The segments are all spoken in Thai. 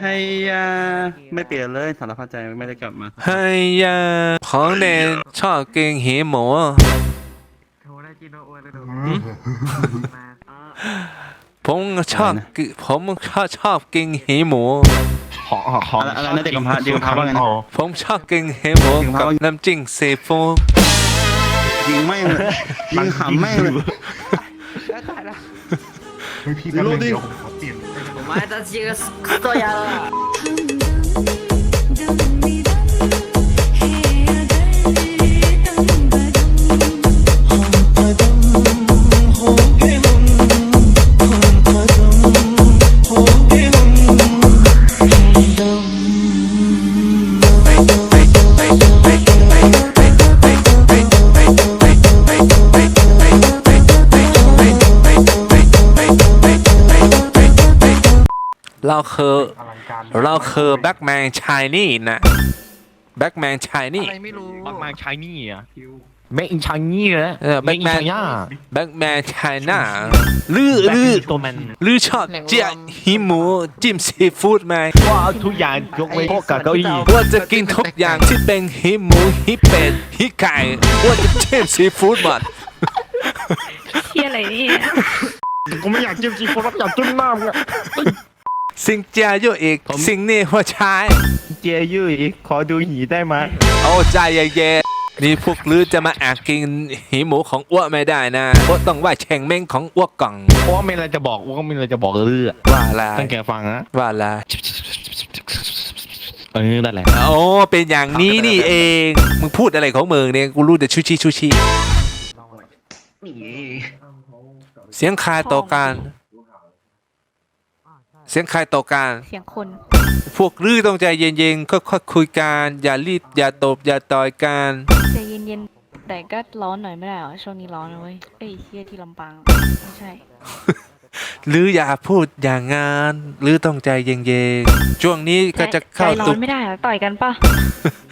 ให้ยาไม่เปลี่ยนเลยสารพัดใจไม่ได้กลับมาเฮ้ยยาของเด่นชอบกินหีหมูโทรได้กินโออ้วนเลยดูมาอ๋อผมชอบกิผมชอบชอบกินหีหมู ของของอะไรอะไรนะเด็กกำพร้าเด็กกำพร้าว่าไงนะผมชอบกินหีหมูจริงครักับบน้ำจิ้มซีฟู้ดยิงแม่งเลยยิงหำแม่งเลยเฮ้ยพี่แป๊บนึงเดี๋ยว 前たちがすっごいやろ。 เราคืออลังการเราคือแบ็กแมนชายนี่นะแบ็กแมนชายนี่อะไรไม่รู้บักมาชายนี่อะเมคอินชายนี่เหรอเออเมคอิน Batman ชายน่าแบ็กแมนชายน่าลือลือตัวแมนลือชอบเจียหีหมูจิ้มซีฟู้ดไหมว่าเอาทุกอย่างยกเว้นพวกกับเก้าอี้ว่าจะกินทุกอย่างที่เป็นหีหมูหีเป็ดหีไก่ว่าจะจิ้มซีฟู้ดหมดเฮียอะไรเนี่ยกูไม่อยากจิ้มซีฟู้ดอยากจิ้มน้ำอะ สิ่งเจียอยู่อีกสิ่งนี้หัวชาย เจยื้อีกขอดูหีได้ไหมเอาใจเย็นๆนี่พวกลือจะมาแอบกินหีหมูของอ้วไม่ได้นะอ้วต้องไหว่าแข่งเม้งของอ้วกล่องเพราะว่ามีอะไรจะบอกว่ามีอะไรจะบอกเรื่อยว่าอะไรตั้งแกฟังนะว่าอะไรเออนั่นแหละโอ้เป็นอย่างนี้นี่เอง มึงพูดอะไรของมึงเนี่ยกูรู้แต่ชูชีชูชีเสียงคายต่อการ เสียงคายต่อการ เสียงคน พวกลือต้องใจเย็นๆค่อยๆคุยกัน อย่ารีบ อย่าตบ อย่าต่อยกัน ใจเย็นๆแต่ก็ร้อนหน่อยไม่ได้เหรอช่วงนี้ร้อนนะเว้ยเอ้ยเฮียที่ลำปางไม่ใช่ หรืออย่าพูดอย่างงานหรือต้องใจเย็นๆช่วงนี้ก็จะเข้าใจร้อตุนไม่ได้เหรอต่อยกันปะ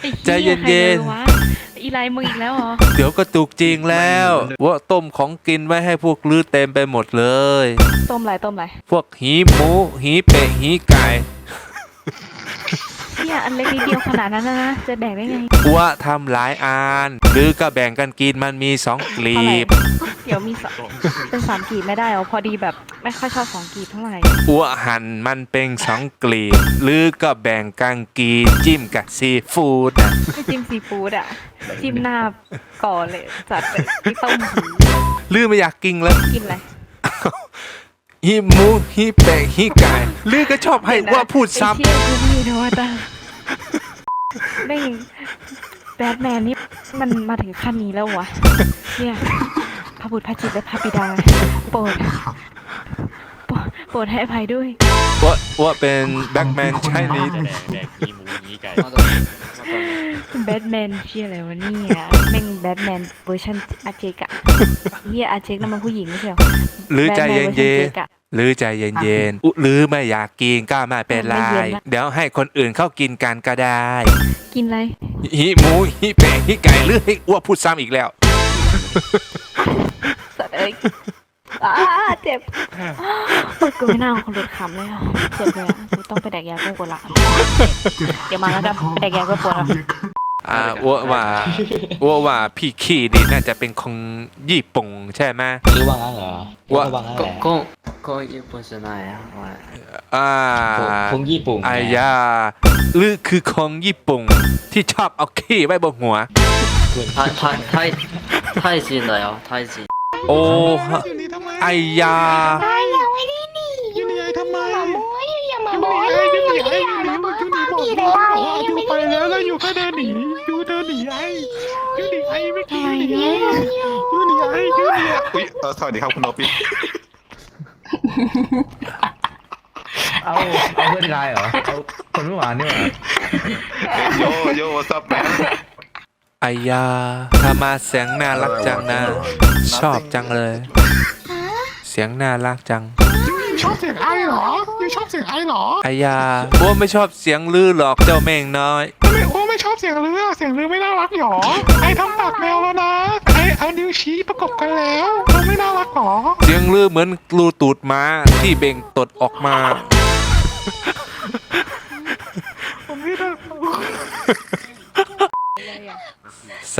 ไอ้หี้ใจเย็นๆ ใครเลยวะ อีไลมึงอีกแล้วเหรอ เดี๋ยวก็ตุกจริงแล้ว ว่าต้มของกินไว้ให้พวกลือเต็มไปหมดเลย ต้มไรต้มไรพวกหีหมูหีเป็ดหีไก่เฮียอันเล็กนิดเดียวขนาดนั้นนะนะจะแบ่งได้ไง ว่าทำหลายอันหรือก็แบ่งกันกินมันมีสองกลีเท่าไหร่บ เดี๋ยวมีสองเป็นสามกีบไม่ได้เหรอพอดีแบบไม่ค่อยชอบสองกีบเท่าไหร่อ้วหั่นมันเป็นสองกลีบหรือก็แบ่งกันกินจิ้มกับซีฟู้ดนะไม่จิ้มซีฟู้ดอะ จิ้มหน้าก่อนเลยจัดไปที่ต้มหูหรือไม่อยากกินแล้วกินอะไรหีหมูหีเป็ดหีไก่หรือก็ชอบให้ว่าพูดซ้ไอ้เชี่ยกูมีนะว่าตาแม่งแบทแมนนี่มันมาถึงขั้นนี้แล้ววะเนี่ยพระ บุตรพระจิตและพระบิดา โปรดโปรดโปรดให้อภัยด้วยำว่าว่าเป็นแบ็กแมนใช่นี้แดกแดกหีหมูหีไก่แบทแมนเชี่ยอะไรวะเนี่ยแม่งแบทแมนเวอร์ชันอาเจกอะเฮียอาเจกนั่นมันผู้หญิงไม่ใช่เหรอหรือใจเย็นแบทแมวอร์ชัจกอะๆหรือใจเย็นๆอุหรือไม่อยากกินก็ไม่เป็นไรไม่เย็นละเดี๋ยวให้คนอื่นเข้ากินกันก็ได้กินอะไรหีหมูหีเป็ดหีไก่หรือให้อ้วพูดซ้ำอีกแล้วสัตว์ เยเจ็บกูไม่น่าคนหลุดขำเลยอะเจ็บเลยกูต้องไปแดกยาแก้ปวดละเดี๋ยวมาแล้วกันไปแดกยาแก้ปวดละอ่าวัวว่าวัวว่าพี่ขี้นี่น่าจะเป็นของญี่ปุ่นใช่ไหมหรือว่างั้นเหรอว่าก็ก็ก็ญี่ปุ่นใช่ไหมอ่าของญี่ปุ่นอ้ยาหรือคือของญี่ปุ่นที่ชอบเอาขี้ไว้บนหัวไทยไทยไทยจีนเลยอะไทยจีน โอ้ฮะอายายูนี่ไอ้ทำไมอย่ามาโม้อย่ามาโม้อย่ามาโม้ความผิดอะไรยังไม่ไปได้แล้วแล้วอยู่ก็เดินหนียูเดินหนีไอ้ยูหนีไอ้ไม่ทำกี่ไมยูหนีเนี่ยยูหนีไอ้ยูหนีอุ้ยสวัสดีครับคุณโนปิเอาเอาเพื่อนชายเหรอเอาคนเมื่อวานนี่หว่าโยโย่ what's up man อายาทำมาเสียงน่ารักจังนะ ชอบจังเลย เสียงน่ารักจัง ชอบเสียงไอ้เหรอยูชอบเสียงไอ้เหรออายาอ้วไม่ชอบเสียงลือหรอกเจ้าแม่งน้อยไม่โอ้ไม่ชอบเสียงเรือเสียงเรือไม่น่ารักหรอ ไอ้ทำปากแมวแล้วนะไอ้เอานิ้วชี้ประกบกันแล้วมันไม่น่ารักหรอเสียงลือเหมือนรูตูดม้าที่เบ่งตดออกมา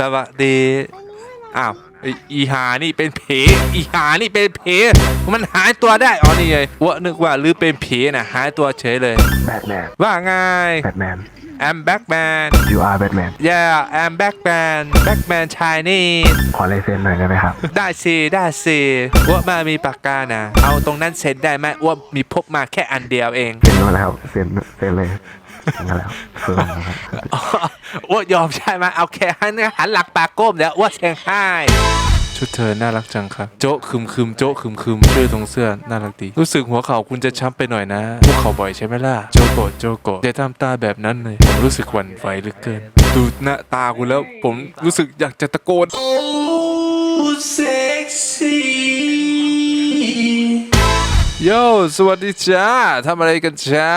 สวัสดีอ้าวไอ้อีหานี่เป็นเพอีหานี่เป็นเพมันหายตัวได้อ๋อนี่ไงวะนึกว่าหรือเป็นผีนะหายตัวเฉยเลยแบทแมนว่าไงแบทแมน I'm Batman you are Batman Yeah I'm Batman Batman Chinese ขอลายเซ็นหน่อยได้ไหมครับ ได้สิได้สิอ้วมามีปากกานะ เอาตรงนั้นเซ็นได้ไหมอ้วมีพกมาแค่อันเดียวเองเซ็นมาแล้วเซ็นเซ็นเลย เซ็นมาแล้วเฟิร์มนะครับอ้วยอมใช่ไหมเอาแค่หันหันหลักปากก้มแล้วอ้วเชียงให้ชุดเธอน่ารักจังครับ โจ๊ะคึมคึมโจ๊ะคึมคึมชื่อตรงเสื้อน่ารักดี รู้สึกหัวเข่าคุณจะช้ำไปหน่อยนะพวกเขาบ่อยใช่ไหมล่ะ โจโกะโจโกะอย่าทำตาแบบนั้นเลยผมรู้สึกหวั่นไหวเหลือเกิน ดูหน้าตาคุณแล้วผมรู้สึกอยากจะตะโกนโอ้เซ็กซี่ โยสวัสดีจ้าทำอะไรกันจ้า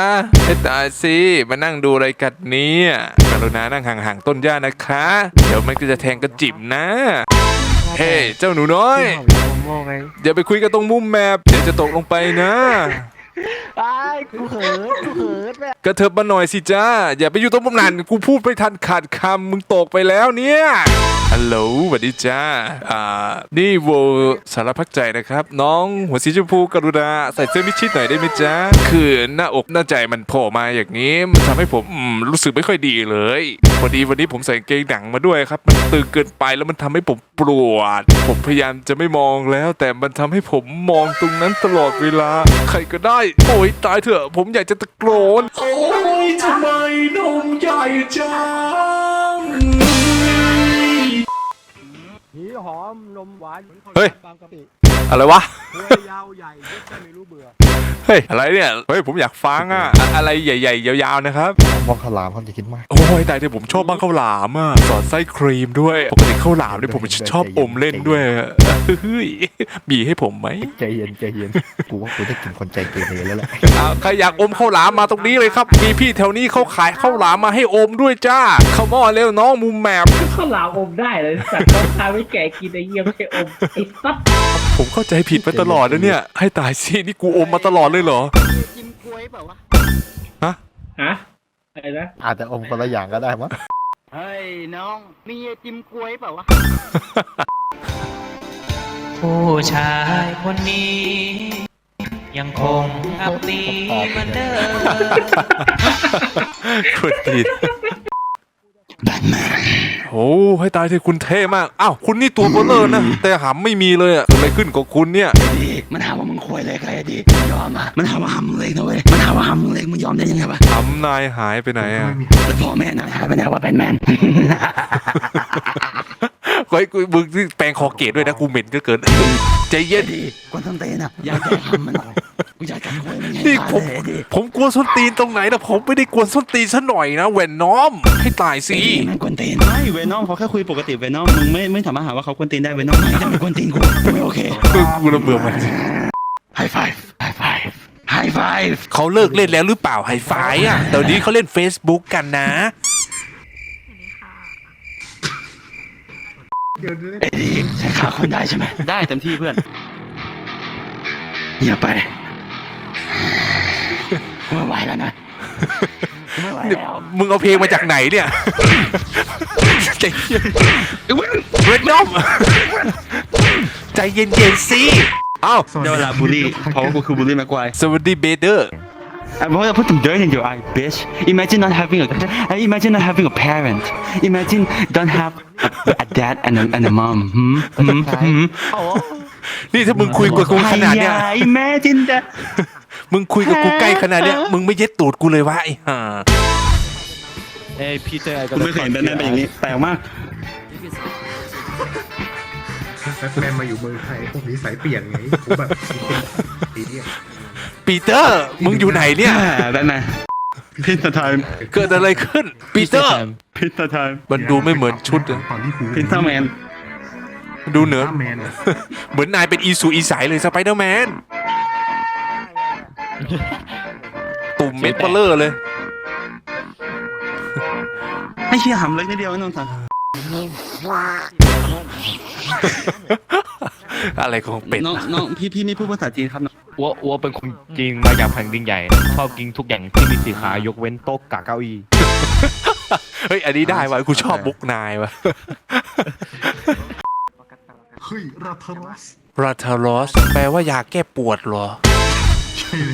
ให้ตายสิ มานั่งดูอะไรกันเนี่ยกรุณานั่งห่างๆต้นหญ้านะคะ เดี๋ยวมันก็จะแทงกระจิบนะ เฮ้เจ้าหนูน้อยโม่ไงอย่าไปคุยกันตรงมุมแมพเดี๋ยวจะตกลงไปนะไอ้กูเขินกูเขินแม่กระเถิบมาหน่อยสิจ้า อย่าไปอยู่ตรงมุมนั้นกูพูดไม่ทันขาดคำมึงตกไปแล้วเนี่ย ฮัลโหลสวัสดีจ้า อ่า นี่โวสารพักใจนะครับ น้องหัวสีชมพูกรุณาใส่เสื้อมิดชิดหน่อยได้ไหมจ้าคือหน้าอกหน้าใจมันโผล่มาอย่างนี้มันทำให้ผมอืมรู้สึกไม่ค่อยดีเลยพอดีวันนี้ผมใส่กางเกงหนังมาด้วยครับ มันตึงเกินไปแล้วมันทำให้ผมปวด ผมพยายามจะไม่มองแล้ว แต่มันทำให้ผมมองตรงนั้นตลอดเวลา ใครก็ได้ โอ้ยตายเถอะ ผมอยากจะตะโกนโอ้ยทำไมนมใหญ่จัง หอมนมหวานเฮ้ย บางกะปิ อะไรวะตัวยาวใหญ่เยอะจนไม่รู้เบื่อเฮ้ย อะไรเนี่ย เฮ้ย ผมอยากฟังอะอะอะไรใหญ่ๆ ยาวๆ นะครับ มองขลามเขาจะคิดมาก โอ้ยแต่ที่ผมชอบบ้างข้าวหลามอะ สอดไส้ครีมด้วย ปกติข้าวหลามเนี่ยผมชอบอมเล่นด้วยอะเฮ้ย มีให้ผมไหมใจเย็นใจเย็น กูว่ากูจะกินคนใจเกเรแล้วแหละอ่าใครอยากอมข้าวหลามมาตรงนี้เลยครับ มีพี่แถวนี้เขาขายข้าวหลามมาให้อมด้วยจ้าเข้ามาเร็วน้องมุมแมพข้าวหลามอมได้เลยสัตว์ต้องทาไว้แก่กินไอ้เยี่ยมใช่อมไอ้สัตว์ผมเข้าใจผิดมาตลอดนะเนี่ย ให้ตายสินี่กูอมมาตลอดเลยเหรอ กินกล้วยเปล่าวะฮะฮะอะไรนะอาจจะอมคนละอย่างก็ได้มั้งเฮ้ยน้องมีไอติมกล้วยเปล่าวะผู้ชายคนนี้ ยังคงอับดีเหมือนเดิมคุณผิด โอ้ให้ตายที่คุณเท่มาก อ้าวคุณนี่ตัวเบลเลอร์นะ แต่หำไม่มีเลยอะเกิดอะไรขึ้นกับคุณเนี่ยมันหาว่ามึงควยเล็กไอ้ดิยอมอะมันหาว่าหำมึงเล็กนะเว้ยมันหาว่าหำมึงเล็กมึงยอมได้ยังไงวะหำนายหายไปไหนอะแล้วพ่อแม่นายหายไปไหนว่าเป็นแมน เฮ้ยกูมึงที่แปลงคอเกตด้วยนะกูเหม็นก็เกินใจเย็น ดีกวนส้นตีนอะ อยากจะหำมันหน่อย กูอยากจะควยมันไงนี่ผม เลยดิผมกวนส้นตีนตรงไหนนะผมไม่ได้กวนส้นตีนซะหน่อยนะแหวนน้อม ให้ตายสิแม่งกวนตีนไม่เวนอมเขาแค่คุยปกติเวนอมมึงไม่ไม่สามารถหาว่าเขาควรตีนได้เวนอมไม่จะไม่กวนตีนกูไม่โอเคกูกูระเบื่อมันไฮไฟฟ์ไฮไฟฟ์ไฮไฟฟ์เขาเลิกเล่นแล้วหรือเปล่าไฮไฟอะเดี๋ยวนี้เขาเล่น Facebook กันนะ ไอ้ดิใช้ขาคนได้ใช่ไหมได้เต็มที่เพื่อน อย่าไปกู ไม่ไหวแล้วนะกูไม่ไหวแล้ว มึงเอาเพลงมาจากไหนเนี่ยใจเย็นเวนอมใจเย็นๆสิเอ้าเดี๋ยวเวลาบูลลี่เพราะว่ากูคือบูลลี่แม็กไกวสวัสดีเบเดอร์ I want to put some dirt in your eye, bitch. Imagine not having a, imagine not having a parent. Imagine don't have a, a dad and a, and a mom. Hmm? Hmm? Hmm? นี่ถ้ามึงคุยกับกูขนาดเนี้ย Yeah, imagine that. มึงคุยกับกูใกล้ขนาดเนี้ยมึงไม่เย็ดตูดกูเลยวะไอ้ห่ากูไม่เคยเห็นแบทแมนเป็นอย่างนี้ แปลกมาก แบทแมนมาอยู่เมืองไทยพวกนี้สายเปลี่ยนไงผมแบบไอ้เนี่ยปีเตอร์ มึงอยู่ไหนเนี่ยแบทแมนพินเตอร์ไทม์เกิดอะไรขึ้น ปีเตอร์ พินเตอร์ไทม์มันดูไม่เหมือนชุดอะตอนที่กูพินเตอร์แมนดูเหนือแมนเหมือนนายเป็นอีสูอีสายเลยสไปเดอร์แมน ตุ่มเม็ดเบลเลอร์เลยให้เชี่ยหำเล็กนิดเดียวน้องสันอะไรของเป็ดน้องน้องพี่พี่ไม่พูดภาษาจีนครับน้องอ้วอ้วเป็นคนจีนมาจากแผ่นดินใหญ่ ชอบกินทุกอย่างที่มีสีขายกเว้นโต๊ะกับเก้าอี้เฮ้ยอันนี้ได้ว่ะกูชอบมุกนายว่ะเฮ้ยราทารอสราทารอสแปลว่ายาแก้ปวดเหรอ ใช่เล